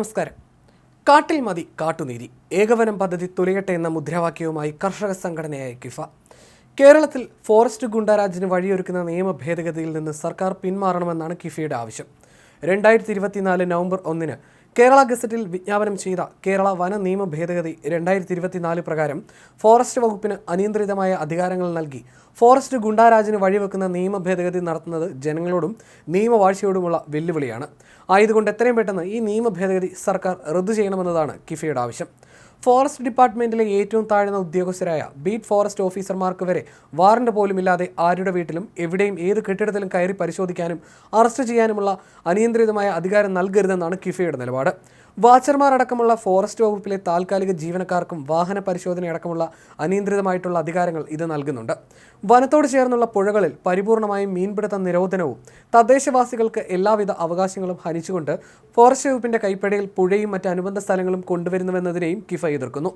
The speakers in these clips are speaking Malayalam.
നമസ്കാരം. കാട്ടിൽ മതി കാട്ടുനീതി ഏകവനം പദ്ധതി തുലയട്ടെ എന്ന മുദ്രാവാക്യവുമായി കർഷക സംഘടനയായ കിഫ കേരളത്തിൽ ഫോറസ്റ്റ് ഗുണ്ടാരാജിന് വഴിയൊരുക്കുന്ന നിയമ ഭേദഗതിയിൽ നിന്ന് സർക്കാർ പിന്മാറണമെന്നാണ് കിഫയുടെ ആവശ്യം. രണ്ടായിരത്തി ഇരുപത്തിനാല് നവംബർ ഒന്നിന് കേരള ഗസറ്റിൽ വിജ്ഞാപനം ചെയ്ത കേരള വന നിയമ ഭേദഗതി രണ്ടായിരത്തി ഇരുപത്തിനാല് പ്രകാരം ഫോറസ്റ്റ് വകുപ്പിന് അനിയന്ത്രിതമായ അധികാരങ്ങൾ നൽകി. ഫോറസ്റ്റ് ഗുണ്ടാരാജിന് വഴിവെക്കുന്ന നിയമ ഭേദഗതി നടത്തുന്നത് ജനങ്ങളോടും നിയമവാഴ്ചയോടുമുള്ള വെല്ലുവിളിയാണ്. ആയതുകൊണ്ട് എത്രയും പെട്ടെന്ന് ഈ നിയമ ഭേദഗതി സർക്കാർ റദ്ദു ചെയ്യണമെന്നതാണ് കിഫയുടെ ആവശ്യം. ഫോറസ്റ്റ് ഡിപ്പാർട്ട്മെന്റിലെ ഏറ്റവും താഴ്ന്ന ഉദ്യോഗസ്ഥരായ ബീറ്റ് ഫോറസ്റ്റ് ഓഫീസർമാർക്ക് വരെ വാറന്റ് പോലുമില്ലാതെ ആരുടെ വീട്ടിലും എവിടെയും ഏത് കെട്ടിടത്തിലും കയറി പരിശോധിക്കാനും അറസ്റ്റ് ചെയ്യാനുമുള്ള അനിയന്ത്രിതമായ അധികാരം നൽകരുതെന്നാണ് കിഫയുടെ നിലപാട്. വാച്ചർമാർ അടക്കമുള്ള ഫോറസ്റ്റ് വകുപ്പിലെ താൽക്കാലിക ജീവനക്കാർക്കും വാഹന പരിശോധനയടക്കമുള്ള അനിയന്ത്രിതമായിട്ടുള്ള അധികാരങ്ങൾ ഇത് നൽകുന്നുണ്ട്. വനത്തോട് ചേർന്നുള്ള പുഴകളിൽ പരിപൂർണമായും മീൻപിടുത്ത നിരോധനവും തദ്ദേശവാസികൾക്ക് എല്ലാവിധ അവകാശങ്ങളും ഹനിച്ചുകൊണ്ട് ഫോറസ്റ്റ് വകുപ്പിന്റെ കൈപ്പടയിൽ പുഴയും മറ്റ് അനുബന്ധ സ്ഥലങ്ങളും കൊണ്ടുവരുന്നുവെന്നതിനെയും കിഫ എതിർക്കുന്നു.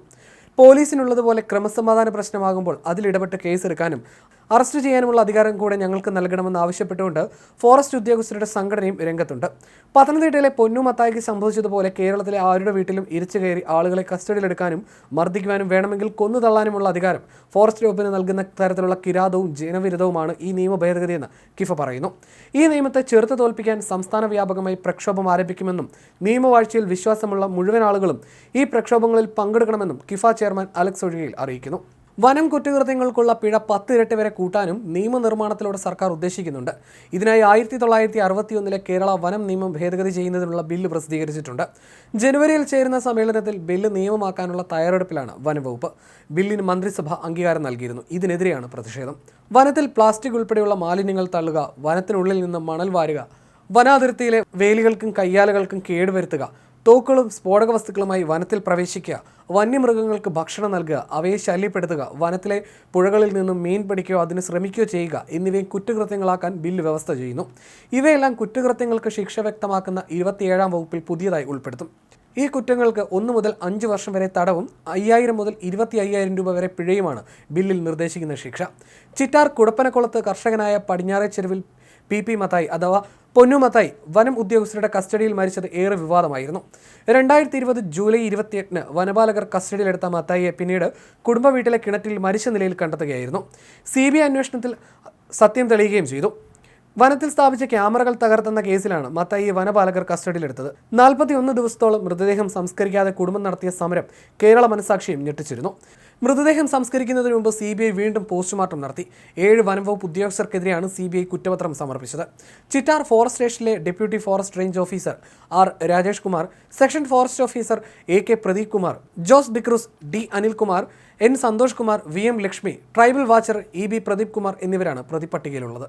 പോലീസിനുള്ളതുപോലെ ക്രമസമാധാന പ്രശ്നമാകുമ്പോൾ അതിലിടപെട്ട് കേസെടുക്കാനും അറസ്റ്റ് ചെയ്യാനുമുള്ള അധികാരം കൂടെ ഞങ്ങൾക്ക് നൽകണമെന്ന് ആവശ്യപ്പെട്ടുകൊണ്ട് ഫോറസ്റ്റ് ഉദ്യോഗസ്ഥരുടെ സംഘടനയും രംഗത്തുണ്ട്. പത്തനംതിട്ടയിലെ പൊന്നുമത്തായിക്ക് സംഭവിച്ചതുപോലെ കേരളത്തിലെ ആരുടെ വീട്ടിലും ഇരിച്ചു കയറി ആളുകളെ കസ്റ്റഡിയിലെടുക്കാനും മർദ്ദിക്കുവാനും വേണമെങ്കിൽ കൊന്നു തള്ളാനുമുള്ള അധികാരം ഫോറസ്റ്റ് വകുപ്പിന് നൽകുന്ന തരത്തിലുള്ള കിരാതവും ജനവിരുദ്ധവുമാണ് ഈ നിയമ ഭേദഗതിയെന്ന് കിഫ പറയുന്നു. ഈ നിയമത്തെ ചെറുത്ത് തോൽപ്പിക്കാൻ സംസ്ഥാന വ്യാപകമായി പ്രക്ഷോഭം ആരംഭിക്കുമെന്നും നിയമവാഴ്ചയിൽ വിശ്വാസമുള്ള മുഴുവൻ ആളുകളും ഈ പ്രക്ഷോഭങ്ങളിൽ പങ്കെടുക്കണമെന്നും കിഫ ചെയർമാൻ അലക്സ് ഒഴികയിൽ അറിയിക്കുന്നു. വനം കുറ്റകൃത്യങ്ങൾക്കുള്ള പിഴ പത്തിരട്ടി വരെ കൂട്ടാനും നിയമനിർമ്മാണത്തിലൂടെ സർക്കാർ ഉദ്ദേശിക്കുന്നുണ്ട്. ഇതിനായി ആയിരത്തി തൊള്ളായിരത്തി അറുപത്തിയൊന്നിലെ കേരള വനം നിയമം ഭേദഗതി ചെയ്യുന്നതിനുള്ള ബില്ല് പ്രസിദ്ധീകരിച്ചിട്ടുണ്ട്. ജനുവരിയിൽ ചേരുന്ന സമ്മേളനത്തിൽ ബില്ല് നിയമമാക്കാനുള്ള തയ്യാറെടുപ്പിലാണ് വനംവകുപ്പ് ബില്ലിന് മന്ത്രിസഭ അംഗീകാരം നൽകിയിരുന്നു. ഇതിനെതിരെയാണ് പ്രതിഷേധം. വനത്തിൽ പ്ലാസ്റ്റിക് ഉൾപ്പെടെയുള്ള മാലിന്യങ്ങൾ തള്ളുക വനത്തിനുള്ളിൽ നിന്ന് മണൽ വാരുക വനാതിർത്തിയിലെ വേലികൾക്കും കയ്യാലകൾക്കും കേടുവരുത്തുക തോക്കുകളും സ്ഫോടക വസ്തുക്കളുമായി വനത്തിൽ പ്രവേശിക്കുക. വന്യമൃഗങ്ങൾക്ക് ഭക്ഷണം നൽകുക. അവയെ ശല്യപ്പെടുത്തുക. വനത്തിലെ പുഴകളിൽ നിന്നും മീൻ പിടിക്കുകയോ അതിന് ശ്രമിക്കുകയോ ചെയ്യുക എന്നിവയും കുറ്റകൃത്യങ്ങളാക്കാൻ ബില്ല് വ്യവസ്ഥ ചെയ്യുന്നു. ഇവയെല്ലാം കുറ്റകൃത്യങ്ങൾക്ക് ശിക്ഷ വ്യക്തമാക്കുന്ന ഇരുപത്തിയേഴാം വകുപ്പിൽ പുതിയതായി ഉൾപ്പെടുത്തും. ഈ കുറ്റങ്ങൾക്ക് ഒന്ന് മുതൽ അഞ്ച് വർഷം വരെ തടവും അയ്യായിരം മുതൽ ഇരുപത്തി അയ്യായിരം രൂപ വരെ പിഴയുമാണ് ബില്ലിൽ നിർദ്ദേശിക്കുന്ന ശിക്ഷ. ചിറ്റാർ കുടപ്പനക്കുളത്ത് കർഷകനായ പടിഞ്ഞാറേ ചെരുവിൽ പി പി മത്തായി അഥവാ പൊന്നു മത്തായി വനം ഉദ്യോഗസ്ഥരുടെ കസ്റ്റഡിയിൽ മരിച്ചത് ഏറെ വിവാദമായിരുന്നു. രണ്ടായിരത്തി ഇരുപത് ജൂലൈ ഇരുപത്തിയെട്ടിന് വനപാലകർ കസ്റ്റഡിയിലെടുത്ത മത്തായിയെ പിന്നീട് കുടുംബ വീട്ടിലെ കിണറ്റിൽ മരിച്ച നിലയിൽ കണ്ടെത്തുകയായിരുന്നു. സി ബി ഐ അന്വേഷണത്തിൽ സത്യം തെളിയുകയും ചെയ്തു. വനത്തിൽ സ്ഥാപിച്ച ക്യാമറകൾ തകർത്തെന്ന കേസിലാണ് മത്തായി വനപാലകർ കസ്റ്റഡിയിലെടുത്തത്. നാൽപ്പത്തി ഒന്ന് ദിവസത്തോളം മൃതദേഹം സംസ്കരിക്കാതെ കുടുംബം നടത്തിയ സമരം കേരള മനസാക്ഷിയും ഞെട്ടിച്ചിരുന്നു. മൃതദേഹം സംസ്കരിക്കുന്നതിന് മുമ്പ് സി വീണ്ടും പോസ്റ്റ്മോർട്ടം നടത്തി. ഏഴ് വനംവകുപ്പ് ഉദ്യോഗസ്ഥർക്കെതിരെയാണ് സി കുറ്റപത്രം സമർപ്പിച്ചത്. ചിറ്റാർ ഫോറസ്റ്റ് സ്റ്റേഷനിലെ deputy forest range officer R Rajesh Kumar section forest officer A K Pradeep Kumar Jose D'Cruz D Anilkumar N Santhosh Kumar V M Lakshmi tribal watcher E B Pradeep Kumar എന്നിവരാണ് പ്രതിപട്ടികയിലുള്ളത്.